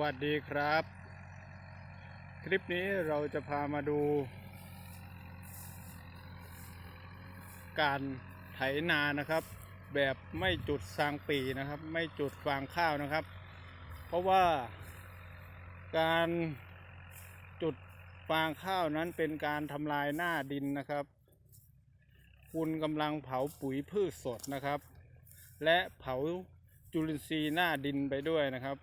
วัสดีครับ คลิปนี้เราจะพามาดู การไถนานะครับ แบบไม่จุดซางปีนะครับ ไม่จุดฟางข้าวนะครับ เพราะว่าการจุดฟางข้าวนั้นเป็นการทำลายหน้าดินนะครับ คุณกำลังเผาปุ๋ยพืชสดนะครับ และเผาจุลินทรีย์หน้าดินไปด้วยนะครับ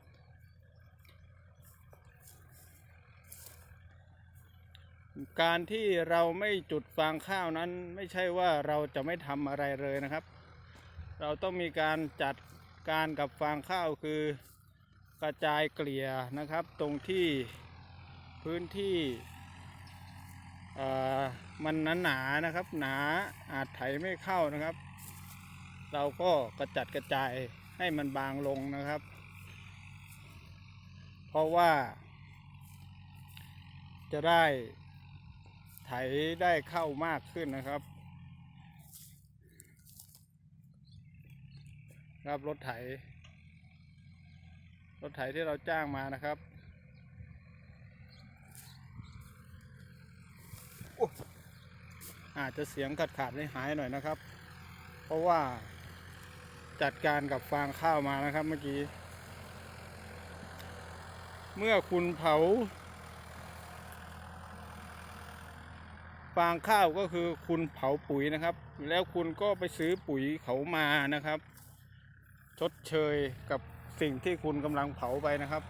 การที่เราไม่จุดฟางข้าวนั้น ไม่ใช่ว่าเราจะไม่ทำอะไรเลยนะครับ เราต้องมีการจัดการกับฟางข้าวคือกระจายเกลี่ยนะครับ ตรงที่พื้นที่มันหนาๆนะครับ หนาอาจไถไม่เข้านะครับ เราก็กระจัดกระจายให้มันบางลงนะครับ เพราะว่าจะได้ ไถได้เข้ามากขึ้นนะครับ ครับรถไถ รถไถที่เราจ้างมานะครับอาจจะเสียงขาดขาดๆหายหน่อยนะครับ เพราะว่าจัดการกับฟางข้าวมานะครับเมื่อกี้ เมื่อคุณเผา ฟางข้าวก็คือคุณเผาปุ๋ยนะครับ แล้วคุณก็ไปซื้อปุ๋ยเขามานะครับ ชดเชยกับสิ่งที่คุณกำลังเผาไปนะครับ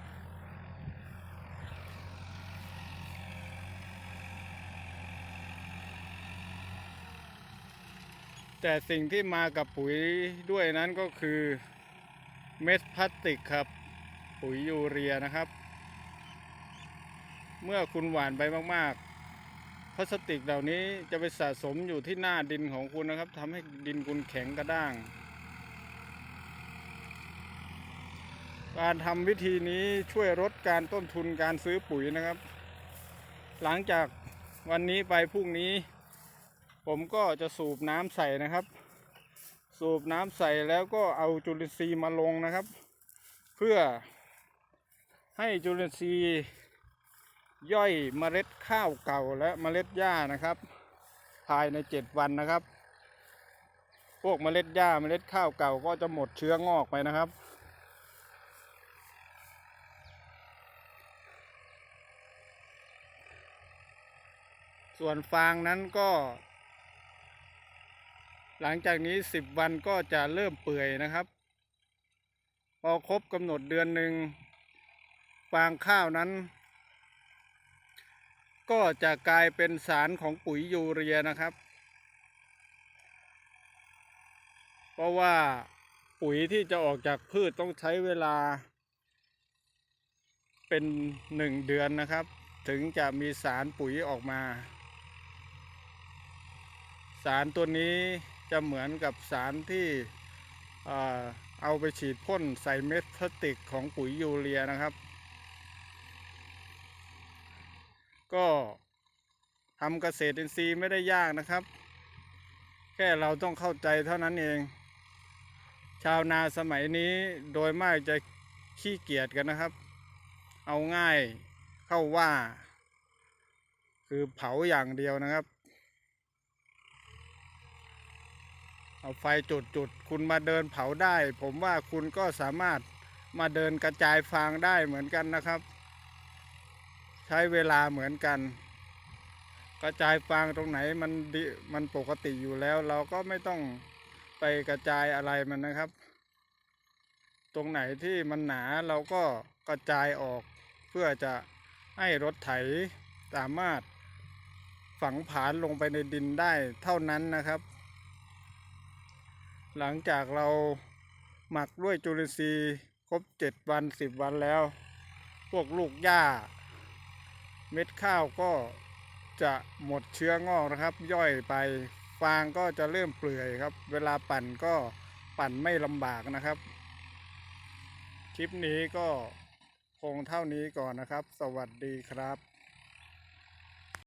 แต่สิ่งที่มากับปุ๋ยด้วยนั้นก็คือเม็ดพลาสติกครับ ปุ๋ยยูเรียนะครับ เมื่อคุณหว่านไปมากๆ ลาสติกเหล่านี้จะไปสะสมอยู่ที่หน้าดินของคุณนะครับทำให้ดินคุณแข็งกระด้าง การทำวิธีนี้ช่วยลดการต้นทุนการซื้อปุ๋ยนะครับ หลังจากวันนี้ไปพรุ่งนี้ ผมก็จะสูบน้ำใส่นะครับ สูบน้ำใส่แล้วก็เอาจุลินทรีย์มาลงนะครับ เพื่อให้จุลินทรีย์ ย่อยเมล็ดข้าวเก่าและเมล็ดหญ้านะครับ ภายในเจ็ดวันนะครับ พวกเมล็ดหญ้าเมล็ดข้าวเก่าก็จะหมดเชื้องอกไปนะครับ ส่วนฟางนั้นก็ หลังจากนี้สิบวันก็จะเริ่มเปื่อยนะครับ พอครบกำหนดเดือนหนึ่งฟางข้าวนั้น ก็จะกลายเป็นสารของปุ๋ยยูเรียนะครับ เพราะว่าปุ๋ยที่จะออกจากพืชต้องใช้เวลา เป็นหนึ่งเดือนนะครับ ถึงจะมีสารปุ๋ยออกมา สารตัวนี้จะเหมือนกับสารที่เอาไปฉีดพ่นใส่เม็ดพลาสติกของปุ๋ยยูเรียนะครับ ก็ทำเกษตรอินทรีย์ไม่ได้ยากนะครับ แค่เราต้องเข้าใจเท่านั้นเอง ชาวนาสมัยนี้โดยมากจะขี้เกียจกันนะครับ เอาง่ายเข้าว่า คือเผาอย่างเดียวนะครับ เอาไฟจุดจุดคุณมาเดินเผาได้ ผมว่าคุณก็สามารถมาเดินกระจายฟางได้เหมือนกันนะครับ ใช้เวลาเหมือนกัน กระจายฟางตรงไหนมันดีมันปกติอยู่แล้ว เราก็ไม่ต้องไปกระจายอะไรมันนะครับ ตรงไหนที่มันหนาเราก็กระจายออกเพื่อจะให้รถไถสามารถฝังผานลงไปในดินได้เท่านั้นนะครับ หลังจากเราหมักด้วยจุลินทรีย์ครบเจ็ดวันสิบวันแล้ว พวกลูกหญ้า เม็ดข้าวก็จะหมดเชื้องอกนะครับ ย่อยไปฟางก็จะเริ่มเปลื่อยครับ เวลาปั่นก็ปั่นไม่ลำบากนะครับ คลิปนี้ก็คงเท่านี้ก่อนนะครับ สวัสดีครับ